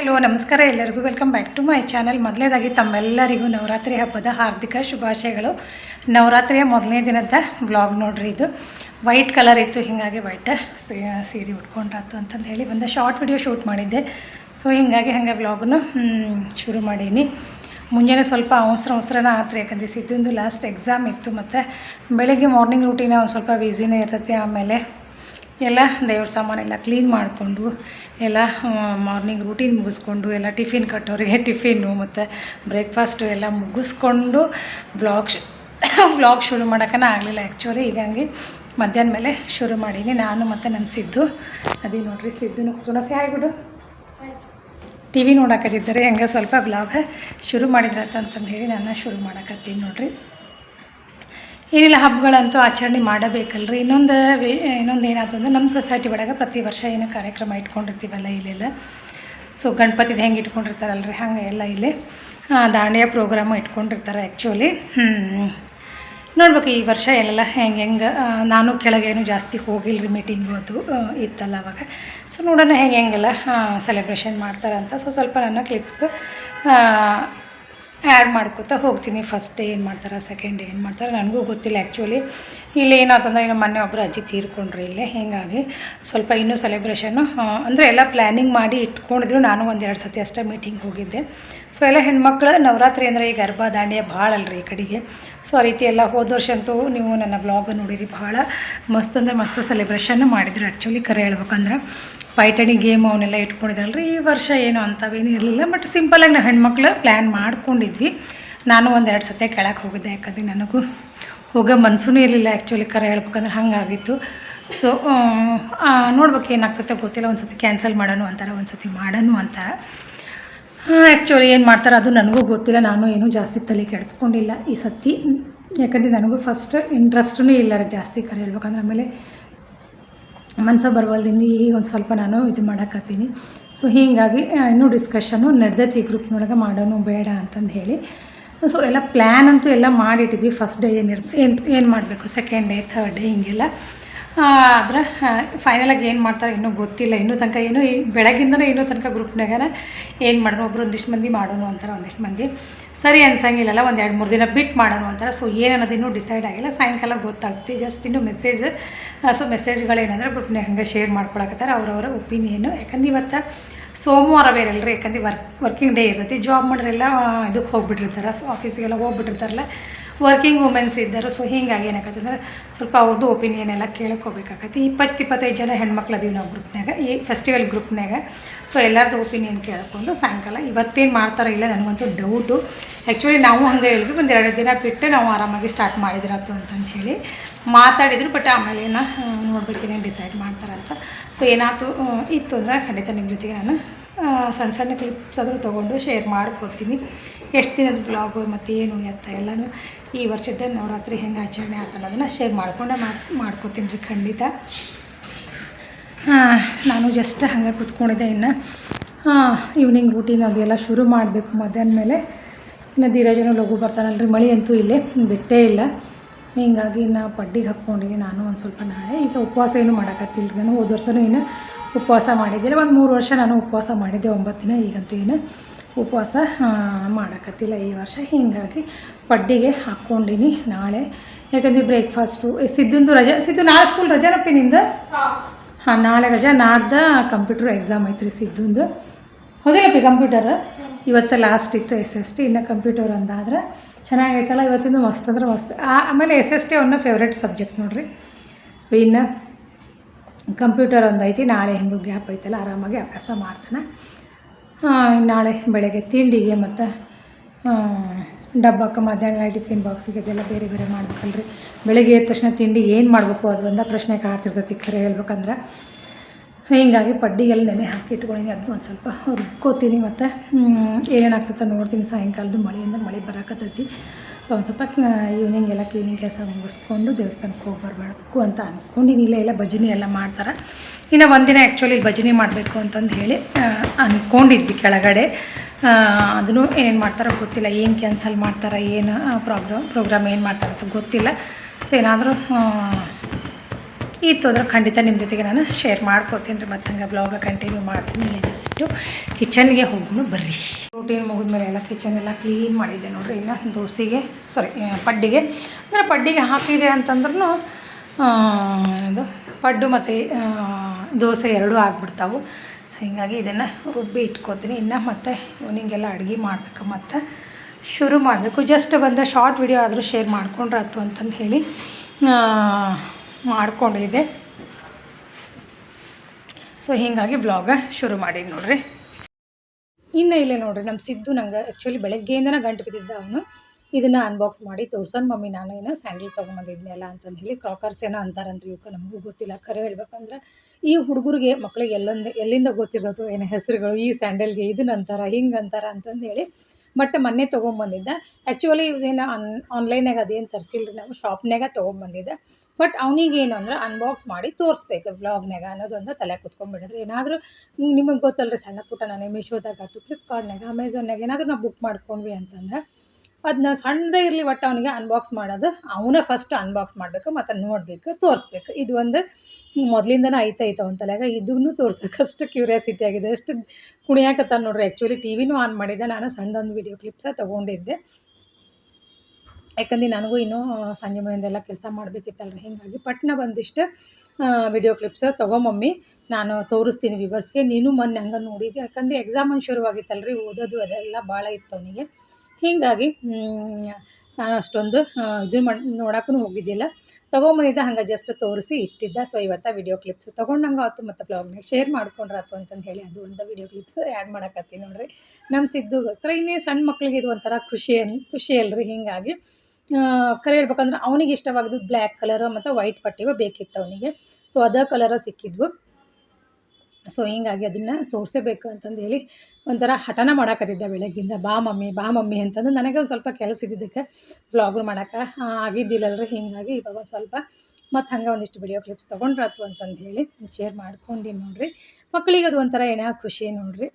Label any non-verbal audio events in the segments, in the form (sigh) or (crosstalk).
Hello, ನಮಸ್ಕಾರ ಎಲ್ಲರಿಗೂ. Welcome back to my channel ಮೊದಲನೇದಾಗಿ ತಮ್ಮೆಲ್ಲರಿಗೂ ನವರಾತ್ರಿ ಹಬ್ಬದ ಹಾರ್ದಿಕ ಶುಭಾಶಯಗಳು. ನವರಾತ್ರಿಯ ಮೊದಲನೇ ದಿನದ ವ್ಲಾಗ್ ನೋಡ್ರಿ ಇದು. ವೈಟ್ ಕಲರ್ ಇತ್ತು, ಹೀಗಾಗಿ ವೈಟ್ ಸೀರೆ ಉಟ್ಕೊಂಡ್ರಾತು ಅಂತಂದು ಹೇಳಿ ಒಂದು ಶಾರ್ಟ್ ವಿಡಿಯೋ ಶೂಟ್ ಮಾಡಿದ್ದೆ. ಸೊ ಹೀಗಾಗಿ ಹಾಗೆ ವ್ಲಾಗನ್ನು ಶುರು ಮಾಡೀನಿ. ಮುಂಜಾನೆ ಸ್ವಲ್ಪ ಅವಸರ ಅವಸರನ ಆತ್ರಿ ಯಾಕಂದ್ರೆ ಸಿದ್ದೊಂದು ಲಾಸ್ಟ್ ಎಕ್ಸಾಮ್ ಇತ್ತು. ಮತ್ತು ಬೆಳಗ್ಗೆ ಮಾರ್ನಿಂಗ್ ರೂಟೀನ ಒಂದು ಸ್ವಲ್ಪ ಬ್ಯುಸಿನೇ ಇರ್ತೈತಿ. ಆಮೇಲೆ ಎಲ್ಲ ದೇವ್ರ ಸಾಮಾನೆಲ್ಲ ಕ್ಲೀನ್ ಮಾಡಿಕೊಂಡು, ಎಲ್ಲ ಮಾರ್ನಿಂಗ್ ರೂಟೀನ್ ಮುಗಿಸ್ಕೊಂಡು, ಎಲ್ಲ ಟಿಫಿನ್ ಕಟ್ಟೋರಿಗೆ ಟಿಫಿನ್ನು ಮತ್ತು ಬ್ರೇಕ್ಫಾಸ್ಟು ಎಲ್ಲ ಮುಗಿಸ್ಕೊಂಡು ಬ್ಲಾಗ್ ಬ್ಲಾಗ್ (coughs) ಶುರು ಮಾಡೋಕ್ಕನ ಆಗಲಿಲ್ಲ ಆ್ಯಕ್ಚುಲಿ ಹೀಗಾಗಿ ಮಧ್ಯಾಹ್ನ ಮೇಲೆ ಶುರು ಮಾಡೀನಿ. ನಾನು ಮತ್ತು ನಮ್ಮ ಸಿದ್ದು. ಅದೇ ನೋಡಿರಿ, ಸಿದ್ದುನು ಕೂತ್ಕೊಂಡು ಸೇ ಆಗಿಬಿಡು ಟಿ ವಿ ನೋಡಕತ್ತಿದ್ದಾರೆ. ಹೆಂಗೆ ಸ್ವಲ್ಪ ಬ್ಲಾಗ್ ಶುರು ಮಾಡಿದ್ರತ್ತ ಅಂತಂದು ಹೇಳಿ ನಾನು ಶುರು ಮಾಡಕತ್ತೀನಿ ನೋಡ್ರಿ. ಏನಿಲ್ಲ ಹಬ್ಬಗಳಂತೂ ಆಚರಣೆ ಮಾಡಬೇಕಲ್ರಿ? ಇನ್ನೊಂದು ಇನ್ನೊಂದು ಏನಾಯ್ತು ಅಂದ್ರೆ ನಮ್ಮ ಸೊಸೈಟಿ ಒಳಗೆ ಪ್ರತಿ ವರ್ಷ ಏನು ಕಾರ್ಯಕ್ರಮ ಇಟ್ಕೊಂಡಿರ್ತೀವಲ್ಲ ಇಲ್ಲೆಲ್ಲ? ಸೊ ಗಣಪತಿದು ಹೆಂಗೆ ಇಟ್ಕೊಂಡಿರ್ತಾರಲ್ರಿ? ಹಂಗೆ ಎಲ್ಲ ಇಲ್ಲಿ ದಾಂಡಿಯ ಪ್ರೋಗ್ರಾಮು ಇಟ್ಕೊಂಡಿರ್ತಾರೆ ಆ್ಯಕ್ಚುಲಿ ನೋಡ್ಬೇಕು, ಈ ವರ್ಷ ಎಲ್ಲೆಲ್ಲ ಹೆಂಗೆ ಹೆಂಗೆ ನಾನು ಕೆಳಗೇನು ಜಾಸ್ತಿ ಹೋಗಿಲ್ಲ ರೀ ಮೀಟಿಂಗು ಅದು ಇತ್ತಲ್ಲ ಅವಾಗ. ಸೊ ನೋಡೋಣ ಹೆಂಗೆ, ಹೆಂಗೆಲ್ಲ ಸೆಲೆಬ್ರೇಷನ್ ಮಾಡ್ತಾರಂತ. ಸೊ ಸ್ವಲ್ಪ ನನ್ನ ಕ್ಲಿಪ್ಸ್ ಆ್ಯಡ್ ಮಾಡ್ಕೊತಾ ಹೋಗ್ತೀನಿ. ಫಸ್ಟ್ ಡೇ ಏನು ಮಾಡ್ತಾರೆ ಸೆಕೆಂಡ್ ಡೇ ಏನು ಮಾಡ್ತಾರೆ ನನಗೂ ಗೊತ್ತಿಲ್ಲ ಆ್ಯಕ್ಚುಲಿ ಇಲ್ಲಿ ಏನಾಯ್ತಂದ್ರೆ ಇನ್ನು ಮೊನ್ನೆ ಒಬ್ಬರು ಅಜ್ಜಿ ತೀರ್ಕೊಂಡ್ರೆ ಇಲ್ಲೇ, ಹೀಗಾಗಿ ಸ್ವಲ್ಪ ಇನ್ನೂ ಸೆಲೆಬ್ರೇಷನ್ನು ಅಂದರೆ ಎಲ್ಲ ಪ್ಲ್ಯಾನಿಂಗ್ ಮಾಡಿ ಇಟ್ಕೊಂಡಿದ್ರು. ನಾನು ಒಂದು ಎರಡು ಸತಿ ಅಷ್ಟೇ ಮೀಟಿಂಗ್ ಹೋಗಿದ್ದೆ. ಸೊ ಎಲ್ಲ ಹೆಣ್ಮಕ್ಳು, ನವರಾತ್ರಿ ಅಂದರೆ ಈ ಗರ್ಭ ದಾಂಡಿಯ ಭಾಳ ಅಲ್ರಿ ಈ ಕಡೆಗೆ. ಸೊ ಆ ರೀತಿ ಎಲ್ಲ ಹೋದ ವರ್ಷ ಅಂತೂ ನೀವು ನನ್ನ ಬ್ಲಾಗ್ ನೋಡಿರಿ, ಭಾಳ ಮಸ್ತ್ ಅಂದರೆ ಮಸ್ತ್ ಸೆಲೆಬ್ರೇಷನ್ ಮಾಡಿದ್ರು ಆ್ಯಕ್ಚುಲಿ ಕರೆ ಹೇಳ್ಬೇಕಂದ್ರೆ. ಪೈಟಣಿ ಗೇಮ್ ಅವನ್ನೆಲ್ಲ ಇಟ್ಕೊಂಡಿದ್ರಲ್ರಿ ಈ ವರ್ಷ ಏನು ಅಂಥವೇನು ಇರಲಿಲ್ಲ. ಬಟ್ ಸಿಂಪಲಾಗಿ ನಾವು ಹೆಣ್ಮಕ್ಳು ಪ್ಲ್ಯಾನ್ ಮಾಡ್ಕೊಂಡಿದ್ವಿ. ನಾನು ಒಂದು ಎರಡು ಸತಿ ಕೆಳಗೆ ಹೋಗಿದ್ದೆ. ಯಾಕಂದ್ರೆ ನನಗೂ ಹೋಗೋ ಮನ್ಸೂ ಇರಲಿಲ್ಲ ಆ್ಯಕ್ಚುಲಿ ಕರೆ ಹೇಳ್ಬೇಕಂದ್ರೆ ಹಾಗಾಗಿತ್ತು. ಸೊ ನೋಡ್ಬೇಕು ಏನಾಗ್ತೈತೆ ಗೊತ್ತಿಲ್ಲ. ಒಂದು ಸತಿ ಕ್ಯಾನ್ಸಲ್ ಮಾಡೋಣ ಅಂತಾರೆ ಒಂದು ಸತಿ ಮಾಡೋಣ ಅಂತಾರೆ ಆ್ಯಕ್ಚುಲಿ ಏನು ಮಾಡ್ತಾರೆ ಅದು ನನಗೂ ಗೊತ್ತಿಲ್ಲ. ನಾನು ಏನೂ ಜಾಸ್ತಿ ತಲೆ ಕೆಡಿಸ್ಕೊಂಡಿಲ್ಲ ಈ ಸತಿ. ಯಾಕಂದರೆ ನನಗೂ ಫಸ್ಟ್ ಇಂಟ್ರೆಸ್ಟೂ ಇಲ್ಲ ರೀ ಜಾಸ್ತಿ ಕರೆ ಹೇಳ್ಬೇಕಂದ್ರೆ. ಆಮೇಲೆ ಮನ್ಸ ಬರವಲ್ದಿನಿ ಈಗ ಒಂದು ಸ್ವಲ್ಪ ನಾನು ಇದು ಮಾಡಾಕತ್ತೀನಿ. ಸೊ ಹೀಗಾಗಿ ಇನ್ನೂ ಡಿಸ್ಕಷನು ನಡೆದೈತಿ ಗ್ರೂಪ್ನೊಳಗೆ ಮಾಡೋನು ಬೇಡ ಅಂತಂದು ಹೇಳಿ. ಸೊ ಎಲ್ಲ ಪ್ಲ್ಯಾನ್ ಅಂತೂ ಎಲ್ಲ ಮಾಡಿಟ್ಟಿದ್ವಿ. ಫಸ್ಟ್ ಡೇ ಏನಿರ್, ಏನು ಏನು ಮಾಡಬೇಕು? ಸೆಕೆಂಡ್ ಡೇ ಥರ್ಡ್ ಡೇ ಹಿಂಗೆಲ್ಲ. ಆದ್ರೆ ಫೈನಲಾಗಿ ಏನು ಮಾಡ್ತಾರೆ ಇನ್ನೂ ಗೊತ್ತಿಲ್ಲ. ಇನ್ನೂ ತನಕ ಏನು ಬೆಳಗ್ಗಿಂದನೇ ಇನ್ನೂ ತನಕ ಗ್ರೂಪ್ನಾಗನ ಏನು ಮಾಡೋಣ, ಒಬ್ರು ಒಂದಿಷ್ಟು ಮಂದಿ ಮಾಡೋಣ ಅಂತಾರೆ, ಒಂದಿಷ್ಟು ಮಂದಿ. ಸರಿ ಅನ್ಸಂಗಿಲ್ಲಲ್ಲ, ಒಂದು ಎರಡು ಮೂರು ದಿನ ಬಿಟ್ಟು ಮಾಡೋಣ ಅಂತಾರೆ. ಸೊ ಏನನ್ನೋದು ಇನ್ನೂ ಡಿಸೈಡ್ ಆಗಿಲ್ಲ. ಸಾಯಂಕಾಲ ಗೊತ್ತಾಗ್ತಿ ಜಸ್ಟ್ ಇನ್ನೂ ಮೆಸೇಜ್ ಸೊ ಮೆಸೇಜ್ಗಳೇನಂದ್ರೆ ಗ್ರೂಪ್ನಾಗ ಹಂಗೆ ಶೇರ್ ಮಾಡ್ಕೊಳಕತ್ತಾರೆ. ಅವರವರ ಒಪಿನಿಯನ್ನು ಯಾಕಂದ್ರೆ ಇವತ್ತು ಸೋಮವಾರ ಬೇರೆ ಅಲ್ರಿ, ಯಾಕಂದ್ರೆ ವರ್ಕ್ ವರ್ಕಿಂಗ್ ಡೇ ಇರ್ತೈತಿ. ಜಾಬ್ ಮಾಡ್ರೆಲ್ಲ ಇದಕ್ಕೆ ಹೋಗ್ಬಿಟ್ಟಿರ್ತಾರೆ, ಸೊ ಆಫೀಸಿಗೆಲ್ಲ ಹೋಗ್ಬಿಟ್ಟಿರ್ತಾರಲ್ಲ. ವರ್ಕಿಂಗ್ ವುಮೆನ್ಸ್ ಇದ್ದರು ಸೊ ಹೀಗಾಗಿ ಏನಾಗತ್ತಂದ್ರೆ ಸ್ವಲ್ಪ ಅವ್ರದ್ದು ಒಪಿನಿಯನ್ ಎಲ್ಲ ಕೇಳ್ಕೊಬೇಕಾಗತ್ತೆ. ಇಪ್ಪತ್ತು ಇಪ್ಪತ್ತೈದು ಜನ ಹೆಣ್ಮಕ್ಳು ಅದೀವಿ ನಾವು ಗ್ರೂಪ್ನಾಗ ಈ ಫೆಸ್ಟಿವಲ್ ಗ್ರೂಪ್ನಾಗ ಸೊ ಎಲ್ಲರದ್ದು ಒಪಿನಿಯನ್ ಕೇಳ್ಕೊಂಡು ಸಾಯಂಕಾಲ, ಇವತ್ತೇನು ಮಾಡ್ತಾರೋ ಇಲ್ಲ ನನಗಂತೂ ಡೌಟು ಆ್ಯಕ್ಚುಲಿ ನಾವು ಹಂಗೆ ಹೇಳಿದ್ವಿ, ಒಂದು ಎರಡು ದಿನ ಬಿಟ್ಟು ನಾವು ಆರಾಮಾಗಿ ಸ್ಟಾರ್ಟ್ ಮಾಡಿದಿರತ್ತು ಅಂತಂದು ಹೇಳಿ. ಮಾತಾಡಿದ್ರು ಬಟ್ ಆಮೇಲೆ ಏನೋ ನೋಡ್ಬೇಕೇನೇನು ಡಿಸೈಡ್ ಮಾಡ್ತಾರಂತ. ಸೊ ಏನಾಯ್ತು ಇತ್ತು ಅಂದ್ರೆ ಖಂಡಿತ ನಿಮ್ಮ ಜೊತೆಗೆ ನಾನು ಸಣ್ಣ ಸಣ್ಣ ಕ್ಲಿಪ್ಸ್ ಆದರೂ ತೊಗೊಂಡು ಶೇರ್ ಮಾಡ್ಕೊತೀನಿ. ಎಷ್ಟು ದಿನದ ಬ್ಲಾಗು ಮತ್ತು ಏನು, ಎತ್ತ ಎಲ್ಲನೂ. ಈ ವರ್ಷದ ನವರಾತ್ರಿ ಹೆಂಗೆ ಆಚರಣೆ ಆಯ್ತು ಅನ್ನೋದನ್ನು ಶೇರ್ ಮಾಡ್ಕೊಂಡೆ ಮಾಡಿ, ಮಾಡ್ಕೋತೀನಿ ರೀ ಖಂಡಿತ. ನಾನು ಜಸ್ಟ್ ಹಂಗೆ ಕೂತ್ಕೊಂಡಿದ್ದೆ ಇನ್ನು. ಈವ್ನಿಂಗ್ ರೂಟೀನ್ ಅದೆಲ್ಲ ಶುರು ಮಾಡಬೇಕು ಮಧ್ಯಾಹ್ನ ಮೇಲೆ. ಇನ್ನು ಧೀರಜನು ಲಘು ಬರ್ತಾನಲ್ರಿ, ಮಳೆ ಅಂತೂ ಇಲ್ಲೇ, ಬಿಟ್ಟೇ ಇಲ್ಲ. ಹೀಗಾಗಿ ನಾ ಪಡ್ಡಿಗೆ ಹಾಕ್ಕೊಂಡಿನಿ, ನಾನು ಒಂದು ಸ್ವಲ್ಪ ನಾಳೆ. ಈಗ ಉಪವಾಸ ಏನು ಮಾಡೋಕತ್ತಿಲ್ಲ ನಾನು, ಹೋದ ವರ್ಷನೂ ಏನು ಉಪವಾಸ ಮಾಡಿದ್ದಿಲ್ಲ. ಒಂದು ಮೂರು ವರ್ಷ ನಾನು ಉಪವಾಸ ಮಾಡಿದ್ದೆ, ಒಂಬತ್ತು ದಿನ ಈಗಂತೂ ಏನು ಉಪವಾಸ ಮಾಡೋಕತ್ತಿಲ್ಲ ಈ ವರ್ಷ. ಹೀಗಾಗಿ ಪಡ್ಡಿಗೆ ಹಾಕ್ಕೊಂಡಿನಿ ನಾಳೆ. ಯಾಕಂದ್ರೆ ಬ್ರೇಕ್ಫಾಸ್ಟು ಸಿದ್ದಂದು ರಜೆ ಸಿದ್ದು ನಾಳೆ ಸ್ಕೂಲ್ ರಜಾನಪ್ಪಿ ನಿಂದ? ಹಾಂ, ನಾಳೆ ರಜಾ. ನಾಡ್ದ ಕಂಪ್ಯೂಟರ್ ಎಕ್ಸಾಮ್ ಐತೆ ರೀ ಸಿದ್ದಂದು ಹೌದಿಲ್ಲಪ್ಪಿ ಕಂಪ್ಯೂಟರ್ ಇವತ್ತು ಲಾಸ್ಟ್ ಇತ್ತು ಎಸ್ ಎಸ್ ಟಿ ಇನ್ನು ಕಂಪ್ಯೂಟರ್ ಅಂದಾದ್ರೆ ಚೆನ್ನಾಗೈತಲ್ಲ? ಇವತ್ತಿಂದ ಮಸ್ತ್ ಅಂದ್ರೆ ಮಸ್ತ್. ಆಮೇಲೆ ಎಸ್ ಎಸ್ ಟಿ ಅವನ್ನ ಫೇವ್ರೇಟ್ ಸಬ್ಜೆಕ್ಟ್ ನೋಡಿರಿ. ಸೊ ಇನ್ನು ಕಂಪ್ಯೂಟರ್ ಒಂದು ಐತಿ, ನಾಳೆ ಹೆಂಗೂ ಗ್ಯಾಪ್ ಐತಲ್ಲ, ಆರಾಮಾಗಿ ಅಭ್ಯಾಸ ಮಾಡ್ತಾನೆ. ನಾಳೆ ಬೆಳಗ್ಗೆ ತಿಂಡಿಗೆ ಮತ್ತು ಡಬ್ಬಕ್ಕೆ ಮಧ್ಯಾಹ್ನ ಟಿಫಿನ್ ಬಾಕ್ಸಿಗೆ ಅದೆಲ್ಲ ಬೇರೆ ಬೇರೆ ಮಾಡ್ಬೇಕಲ್ರಿ. ಬೆಳಗ್ಗೆ ಎದ್ದ ತಕ್ಷಣ ತಿಂಡಿ ಏನು ಮಾಡಬೇಕು ಅದು ಒಂದು ಪ್ರಶ್ನೆ ಕಾಡ್ತಿರ್ತೈತಿ ಖರೆ ಹೇಳ್ಬೇಕಂದ್ರೆ. ಸೊ ಹಿಂಗಾಗಿ ಪಡ್ಡಿಗೆಲ್ಲ ನೆನೆ ಹಾಕಿ ಇಟ್ಕೊಂಡಿನಿ ಅದನ್ನ ಒಂದು ಸ್ವಲ್ಪ ರುಬ್ಕೋತೀನಿ ಮತ್ತು ಏನೇನಾಗ್ತೈತೆ ನೋಡ್ತೀನಿ. ಸಾಯಂಕಾಲದ ಮಳೆಯಿಂದ ಮಳೆ ಬರಕತ್ತೈತಿ. ಸೊ ಒಂದು ಸ್ವಲ್ಪ ಈವ್ನಿಂಗ್ ಎಲ್ಲ ಕ್ಲೀನಿಂಗ್ ಕೆಲಸ ಮುಗಿಸ್ಕೊಂಡು ದೇವಸ್ಥಾನಕ್ಕೆ ಹೋಗಿ ಬರಬೇಕು ಅಂತ ಅಂದ್ಕೊಂಡಿನಿ ಇಲ್ಲ ಎಲ್ಲ ಭಜನೆ ಎಲ್ಲ ಮಾಡ್ತಾರೆ. ಇನ್ನು ಒಂದಿನ ಆ್ಯಕ್ಚುಲಿ ಭಜನೆ ಮಾಡಬೇಕು ಅಂತಂದು ಹೇಳಿ ಅಂದ್ಕೊಂಡಿದ್ವಿ ಕೆಳಗಡೆ. ಅದನ್ನು ಏನು ಮಾಡ್ತಾರೋ ಗೊತ್ತಿಲ್ಲ. ಏನು ಕ್ಯಾನ್ಸಲ್ ಮಾಡ್ತಾರೆ, ಏನು ಪ್ರೋಗ್ರಾಮ್ ಪ್ರೋಗ್ರಾಮ್ ಏನು ಮಾಡ್ತಾರೆ ಅಂತ ಗೊತ್ತಿಲ್ಲ. ಸೊ ಏನಾದರೂ ಇತ್ತು ಅಂದ್ರೆ ಖಂಡಿತ ನಿಮ್ಮ ಜೊತೆಗೆ ನಾನು ಶೇರ್ ಮಾಡ್ಕೋತೀನಿ ರೀ ಮತ್ತು ಹಂಗೆ ಬ್ಲಾಗ ಕಂಟಿನ್ಯೂ ಮಾಡ್ತೀನಿ. ಜಸ್ಟು ಕಿಚನ್ಗೆ ಹೋಗೋಣ ಬರ್ರಿ. ರೂಟೀನ್ ಮುಗಿದ್ಮೇಲೆ ಎಲ್ಲ ಕಿಚನ್ ಎಲ್ಲ ಕ್ಲೀನ್ ಮಾಡಿದ್ದೆ ನೋಡ್ರಿ. ಇನ್ನು ದೋಸೆಗೆ ಸಾರಿ ಪಡ್ಡಿಗೆ. ಅಂದರೆ ಪಡ್ಡಿಗೆ ಹಾಕಿದೆ ಅಂತಂದ್ರೂ ಏನದು, ಪಡ್ಡು ಮತ್ತು ದೋಸೆ ಎರಡೂ ಆಗ್ಬಿಡ್ತಾವೆ. ಸೊ ಹಿಂಗಾಗಿ ಇದನ್ನು ರುಬ್ಬಿ ಇಟ್ಕೋತೀನಿ. ಇನ್ನು ಮತ್ತು ಇವ್ನಿಂಗೆಲ್ಲ ಅಡುಗೆ ಮಾಡಬೇಕು. ಮತ್ತು ಶುರು ಮಾಡಬೇಕು. ಜಸ್ಟ್ ಬಂದ ಶಾರ್ಟ್ ವಿಡಿಯೋ ಆದರೂ ಶೇರ್ ಮಾಡ್ಕೊಂಡ್ರಾತು ಅಂತಂದು ಹೇಳಿ ಮಾಡ್ಕೊಂಡಿದ್ದೆ. ಸೊ ಹೀಗಾಗಿ ಬ್ಲಾಗ ಶುರು ಮಾಡಿ ನೋಡ್ರಿ. ಇನ್ನು ಇಲ್ಲೇ ನೋಡ್ರಿ ನಮ್ಮ ಸಿದ್ದು ನಂಗೆ ಆ್ಯಕ್ಚುಲಿ ಬೆಳಗ್ಗೆಯಿಂದನೇ ಗಂಟು ಬಿದ್ದಿದ್ದ ಅವನು. ಇದನ್ನು ಅನ್ಬಾಕ್ಸ್ ಮಾಡಿ ತೋರ್ಸನ್ ಮಮ್ಮಿ, ನಾನು ಏನೋ ಸ್ಯಾಂಡಲ್ ತೊಗೊಂಬಂದಿದ್ನೆಲ್ಲ ಅಂತಂದು ಹೇಳಿ ಕ್ರಾಕರ್ಸ್ ಏನೋ ಅಂತಾರಂದ್ರೆ ಇವಕ್ಕೆ, ನಮಗೂ ಗೊತ್ತಿಲ್ಲ. ಖರೆ ಹೇಳ್ಬೇಕಂದ್ರೆ ಈ ಹುಡುಗರಿಗೆ ಮಕ್ಳಿಗೆ ಎಲ್ಲೊಂದು, ಎಲ್ಲಿಂದ ಗೊತ್ತಿರೋದು ಏನು ಹೆಸರುಗಳು, ಈ ಸ್ಯಾಂಡಲ್ಗೆ ಇದನ್ನ ಅಂತಾರ, ಹಿಂಗೆ ಅಂತಾರ ಅಂತಂದು ಹೇಳಿ ಬಟ್ ಮೊನ್ನೆ ತೊಗೊಂಬಂದಿದ್ದ. ಆ್ಯಕ್ಚುಲಿ ಇವೇನು ಆನ್ ಆನ್ಲೈನಾಗ ಅದೇನು ತರಿಸಿಲ್ರಿ ನಾವು ಶಾಪ್ನಾಗ ತೊಗೊಂಬಂದಿದ್ದೆ. ಬಟ್ ಅವನಿಗೆ ಏನು ಅಂದ್ರೆ ಅನ್ಬಾಕ್ಸ್ ಮಾಡಿ ತೋರಿಸ್ಬೇಕು ವ್ಲಾಗ್ನಾಗ ಅನ್ನೋದೊಂದು ತಲೆ ಕುತ್ಕೊಂಡ್ಬಿಡಿದ್ರೆ ಏನಾದರೂ ನಿಮಗೆ ಗೊತ್ತಲ್ರಿ ಸಣ್ಣ ಪುಟ್ಟ ನಾನು ಮೀಶೋದಾಗ ಆಯ್ತು ಫ್ಲಿಪ್ಕಾರ್ಟ್ನಾಗ ಅಮೆಝಾನ್ನಾಗ ಏನಾದರೂ ನಾವು ಬುಕ್ ಮಾಡ್ಕೊಂಡ್ವಿ ಅಂತಂದ್ರೆ ಅದನ್ನ ಸಣ್ಣದೇ ಇರಲಿ ಒಟ್ಟು ಅವನಿಗೆ ಅನ್ಬಾಕ್ಸ್ ಮಾಡೋದು. ಅವನೇ ಫಸ್ಟ್ ಅನ್ಬಾಕ್ಸ್ ಮಾಡಬೇಕು ಮತ್ತು ನೋಡಬೇಕು, ತೋರಿಸ್ಬೇಕು. ಇದು ಒಂದು ಮೊದಲಿಂದನೇ ಐತೆ ಐತೆ ತಲೆಯಾಗ. ಇದನ್ನು ತೋರ್ಸೋಕ್ಕಷ್ಟು ಕ್ಯೂರಿಯಾಸಿಟಿ ಆಗಿದೆ. ಅಷ್ಟು ಕುಣಿಯಾಕತ್ತಾನ ನೋಡ್ರಿ. ಆ್ಯಕ್ಚುಲಿ ಟಿ ವಿನೂ ಆನ್ ಮಾಡಿದ್ದೆ. ನಾನು ಸಣ್ಣದೊಂದು ವೀಡಿಯೋ ಕ್ಲಿಪ್ಸ ತೊಗೊಂಡಿದ್ದೆ. ಯಾಕಂದ್ರೆ ನನಗೂ ಇನ್ನೂ ಸಂಜೆ ಮುಂದೆಲ್ಲ ಕೆಲಸ ಮಾಡಬೇಕಿತ್ತಲ್ರಿ. ಹೀಗಾಗಿ ಪಟ್ನ ಬಂದಿಷ್ಟು ವಿಡಿಯೋ ಕ್ಲಿಪ್ಸ್ ತೊಗೊಂಬಮ್ಮಿ. ನಾನು ತೋರಿಸ್ತೀನಿ ವಿವರ್ಸ್ಗೆ ನೀನು ಮೊನ್ನೆ ಹಂಗೆ ನೋಡಿದ್ದೆ ಯಾಕಂದ್ರೆ ಎಕ್ಸಾಮ್ ಒಂದು ಶುರುವಾಗಿತ್ತಲ್ರಿ. ಓದೋದು ಅದೆಲ್ಲ ಭಾಳ ಇತ್ತು ಅವನಿಗೆ. ಹೀಗಾಗಿ ನಾನು ಅಷ್ಟೊಂದು ಇದು ಮಾಡಿ ನೋಡೋಕ್ಕೂ ಹೋಗಿದ್ದಿಲ್ಲ. ತೊಗೊಂಬಂದಿದ್ದ ಹಂಗೆ ಜಸ್ಟ್ ತೋರಿಸಿ ಇಟ್ಟಿದ್ದ. ಸೊ ಇವತ್ತು ವಿಡಿಯೋ ಕ್ಲಿಪ್ಸ್ ತೊಗೊಂಡಂಗೆ ಆಯ್ತು ಮತ್ತು ಬ್ಲಾಗ್ನಾಗ ಶೇರ್ ಮಾಡ್ಕೊಂಡ್ರಾತು ಅಂತಂದು ಹೇಳಿ ಅದು ಒಂದು ವಿಡಿಯೋ ಕ್ಲಿಪ್ಸ್ ಆ್ಯಡ್ ಮಾಡಕತ್ತೀನಿ ನೋಡಿರಿ. ನಮ್ಮ ಸಿದ್ದುಗೋಸ್ಕರ ಇನ್ನೇ ಸಣ್ಣ ಮಕ್ಳಿಗೆ ಇದು ಒಂಥರ ಖುಷಿ ಅನ್, ಖುಷಿ ಅಲ್ರಿ ಹೀಗಾಗಿ. ಕರೆ ಹೇಳ್ಬೇಕಂದ್ರೆ ಅವನಿಗೆ ಇಷ್ಟವಾಗಿದ್ದು ಬ್ಲ್ಯಾಕ್ ಕಲರ್ ಮತ್ತು ವೈಟ್ ಪಟ್ಟಿವ ಬೇಕಿತ್ತು ಅವನಿಗೆ. ಸೊ ಅದೇ ಕಲರ ಸಿಕ್ಕಿದ್ವು. ಸೊ ಹಿಂಗಾಗಿ ಅದನ್ನು ತೋರಿಸಬೇಕು ಅಂತಂದು ಹೇಳಿ ಒಂಥರ ಹಠನ ಮಾಡಾಕತ್ತಿದ್ದೆ ಬೆಳಗ್ಗಿಂದ ಬಾ ಮಮ್ಮಿ ಬಾ ಮಮ್ಮಿ ಅಂತಂದು ನನಗೆ ಒಂದು ಸ್ವಲ್ಪ ಕೆಲಸ ಇದ್ದಿದ್ದಕ್ಕೆ ವ್ಲಾಗ್ರು ಮಾಡೋಕೆ. ಆಗಿದ್ದಿಲ್ಲಲ್ರಿ, ಹೀಗಾಗಿ ಇವಾಗ ಒಂದು ಸ್ವಲ್ಪ ಮತ್ತು ಹಂಗೆ ಒಂದಿಷ್ಟು ವಿಡಿಯೋ ಕ್ಲಿಪ್ಸ್ ತೊಗೊಂಡ್ರಾತು ಅಂತಂದು ಹೇಳಿ ಶೇರ್ ಮಾಡ್ಕೊಂಡು ನೋಡಿರಿ. ಮಕ್ಕಳಿಗೆ ಅದು ಒಂಥರ ಏನೋ ಖುಷಿ ನೋಡಿರಿ.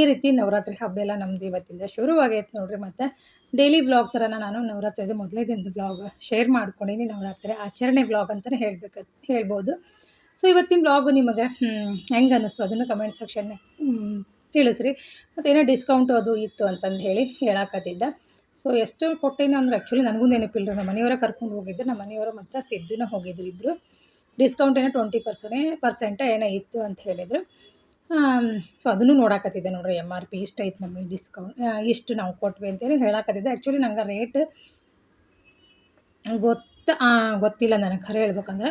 ಈ ರೀತಿ ನವರಾತ್ರಿ ಹಬ್ಬ ಎಲ್ಲ ನಮ್ದು ಇವತ್ತಿಂದ ಶುರುವಾಗೈತೆ ನೋಡಿರಿ ಮತ್ತು ಡೈಲಿ ವ್ಲಾಗ್ ಥರನ ನಾನು ನವರಾತ್ರಿದು ಮೊದಲೇ ದಿನದ ವ್ಲಾಗ್ ಶೇರ್ ಮಾಡ್ಕೊಂಡಿನಿ. ನವರಾತ್ರಿ ಆಚರಣೆ ವ್ಲಾಗ್ ಅಂತಲೇ ಹೇಳಬೇಕು, ಹೇಳ್ಬೋದು. ಸೊ ಇವತ್ತಿನ ಬ್ಲಾಗು ನಿಮಗೆ ಹೆಂಗೆ ಅನ್ನಿಸ್ತು? ಅದನ್ನು ಕಮೆಂಟ್ ಸೆಕ್ಷನ್ ತಿಳಿಸ್ರಿ. ಮತ್ತು ಏನೋ ಡಿಸ್ಕೌಂಟ್ ಅದು ಇತ್ತು ಅಂತಂದು ಹೇಳಿ ಹೇಳಾಕತ್ತಿದ್ದ. ಸೊ ಎಷ್ಟು ಕೊಟ್ಟೇನೋ ಅಂದ್ರೆ ಆ್ಯಕ್ಚುಲಿ ನನಗೂ ನೆನಪಿಲ್ಲ ನಮ್ಮ ಮನೆಯವರ ಕರ್ಕೊಂಡು ಹೋಗಿದ್ದು ನಮ್ಮ ಮನೆಯವರು ಮತ್ತು ಸಿದ್ದುನ ಹೋಗಿದ್ರು ಇಬ್ಬರು ಡಿಸ್ಕೌಂಟ್ ಏನೋ ಟ್ವೆಂಟಿ ಪರ್ಸೆಂಟೇ ಪರ್ಸೆಂಟ ಏನೋ ಇತ್ತು ಅಂತ ಹೇಳಿದರು. ಸೊ ಅದನ್ನು ನೋಡಾಕತ್ತಿದ್ದೆ ನೋಡ್ರಿ. ಎಂ ಆರ್ ಪಿ ಇಷ್ಟು ಐತೆ ನಮಗೆ ಡಿಸ್ಕೌಂಟ್ ಇಷ್ಟು ನಾವು ಕೊಟ್ವಿ ಅಂತೇಳಿ ಹೇಳಾಕತ್ತಿದ್ದೆ. ಆ್ಯಕ್ಚುಲಿ ನಂಗೆ ರೇಟ್ ಗೊತ್ತ ಗೊತ್ತಿಲ್ಲ ನನಗೆ. ಖರೆ ಹೇಳ್ಬೇಕಂದ್ರೆ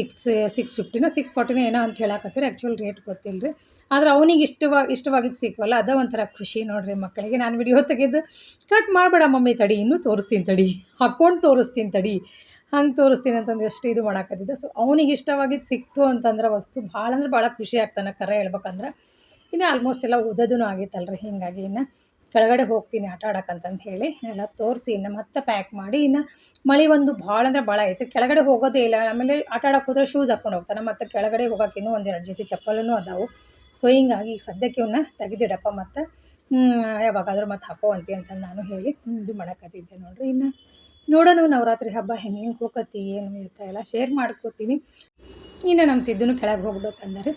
ಸಿಕ್ಸ್ ಸಿಕ್ಸ್ ಫಿಫ್ಟಿನೋ, ಸಿಕ್ಸ್ ಫಾರ್ಟಿನೋ ಏನೋ ಅಂತ ಹೇಳಾಕತ್ತೀರಿ. ಆ್ಯಕ್ಚುಲ್ ರೇಟ್ ಗೊತ್ತಿಲ್ಲ ರೀ ಆದ್ರೆ ಅವನಿಗೆ ಇಷ್ಟವಾ, ಇಷ್ಟವಾಗಿದ್ದು ಸಿಕ್ವಲ್ಲ. ಅದೇ ಒಂಥರ ಖುಷಿ ನೋಡಿರಿ ಮಕ್ಕಳಿಗೆ. ನಾನು ವಿಡಿಯೋ ತೆಗೆದು ಕಟ್ ಮಾಡಬೇಡ ಮಮ್ಮಿ ತಡಿ. ಇನ್ನೂ ತೋರಿಸ್ತೀನಿ ತಡಿ. ಹಾಕ್ಕೊಂಡು ತೋರಿಸ್ತೀನಿ ತಡಿ. ಹಂಗೆ ತೋರಿಸ್ತೀನಿ ಅಂತಂದು ಎಷ್ಟು ಇದು ಮಾಡಾಕತ್ತಿದ್ದೆ. ಸೊ ಅವನಿಗೆ ಇಷ್ಟವಾಗಿದ್ದು ಸಿಕ್ತು ಅಂತಂದ್ರೆ ವಸ್ತು ಭಾಳ ಅಂದ್ರೆ ಭಾಳ ಖುಷಿ ಆಗ್ತಾನೆ ಕರೆ ಹೇಳ್ಬೇಕಂದ್ರೆ. ಇನ್ನು ಆಲ್ಮೋಸ್ಟ್ ಎಲ್ಲ ಓದೋದೂ ಆಗೈತಲ್ರಿ ಹೀಗಾಗಿ ಇನ್ನು ಕೆಳಗಡೆ ಹೋಗ್ತೀನಿ ಆಟ ಆಡಕ್ಕಂತಂದು ಹೇಳಿ ಎಲ್ಲ ತೋರಿಸಿ ಇನ್ನು ಮತ್ತೆ ಪ್ಯಾಕ್ ಮಾಡಿ ಇನ್ನು ಮಳೆ ಒಂದು ಭಾಳ ಅಂದ್ರೆ ಭಾಳ ಐತೆ. ಕೆಳಗಡೆ ಹೋಗೋದೇ ಇಲ್ಲ. ಆಮೇಲೆ ಆಟ ಆಡೋಕೆ ಹೋದ್ರೆ ಶೂಸ್ ಹಾಕ್ಕೊಂಡು ಹೋಗ್ತಾನೆ. ಮತ್ತು ಕೆಳಗಡೆ ಹೋಗೋಕೆ ಇನ್ನೂ ಒಂದೆರಡು ಜೊತೆ ಚಪ್ಪಲೂ ಅದಾವು. ಸೊ ಹಿಂಗಾಗಿ ಈಗ ಸದ್ಯಕ್ಕೆ ಇವನ್ನ ತೆಗೆದಿಡಪ್ಪ ಮತ್ತು. ಯಾವಾಗಾದ್ರೂ ಮತ್ತೆ ಹಾಕೋ ಅಂತಂದು ಅಂತ ನಾನು ಹೇಳಿ ಇದು ಮಾಡಕತ್ತಿದ್ದೆ ನೋಡಿರಿ ಇನ್ನು. ನೋಡೋಣ ನವರಾತ್ರಿ ಹಬ್ಬ ಹೆಂಗೆ ಹೆಂಗೆ ಹೋಗತ್ತಿ ಏನು ಇರ್ತಾ ಎಲ್ಲ ಶೇರ್ ಮಾಡ್ಕೋತೀನಿ. ಇನ್ನು ನಮ್ಮ ಸಿದ್ದುನು ಕೆಳಗೆ ಹೋಗ್ಬೇಕಂದರೆ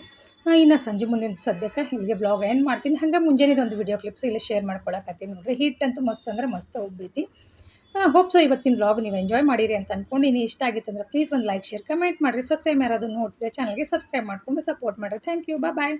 ಇನ್ನು ಸಂಜೆ ಮುಂದಿನ ಸದ್ಯಕ್ಕೆ ಇಲ್ಲಿಗೆ ಬ್ಲಾಗ್ ಎಂಡ್ ಮಾಡ್ತೀನಿ. ಹಂಗೆ ಮುಂಜಾನೆದು ಒಂದು ವಿಡಿಯೋ ಕ್ಲಿಪ್ಸ್ ಇಲ್ಲಿ ಶೇರ್ ಮಾಡ್ಕೊಳಕತ್ತೀನಿ ನೋಡ್ರಿ. ಹಿಟ್ ಅಂತೂ ಮಸ್ತ್ ಅಂದ್ರೆ ಮಸ್ತ್ ಹೋಗ್ಬೈತಿ ಹೋಪ್ ಸೊ ಇವತ್ತಿನ ಬ್ಲಾಗ್ ನೀವು ಎಂಜಾಯ್ ಮಾಡಿರಿ ಅಂತ ಅನ್ಕೊಂಡಿನಿ ಇಷ್ಟ ಆಗಿತ್ತು ಅಂದ್ರೆ ಪ್ಲೀಸ್ ಒಂದು ಲೈಕ್ ಶೇರ್ ಕಮೆಂಟ್ ಮಾಡಿರಿ. ಫಸ್ಟ್ ಟೈಮ್ ಯಾರಾದರೂ ನೋಡ್ತಿದ್ರೆ ಚಾನಲ್ಗೆ ಸಬ್ಸ್ಕ್ರೈಬ್ ಮಾಡ್ಕೊಂಡು ಸಪೋರ್ಟ್ ಮಾಡಿರಿ. Thank you bye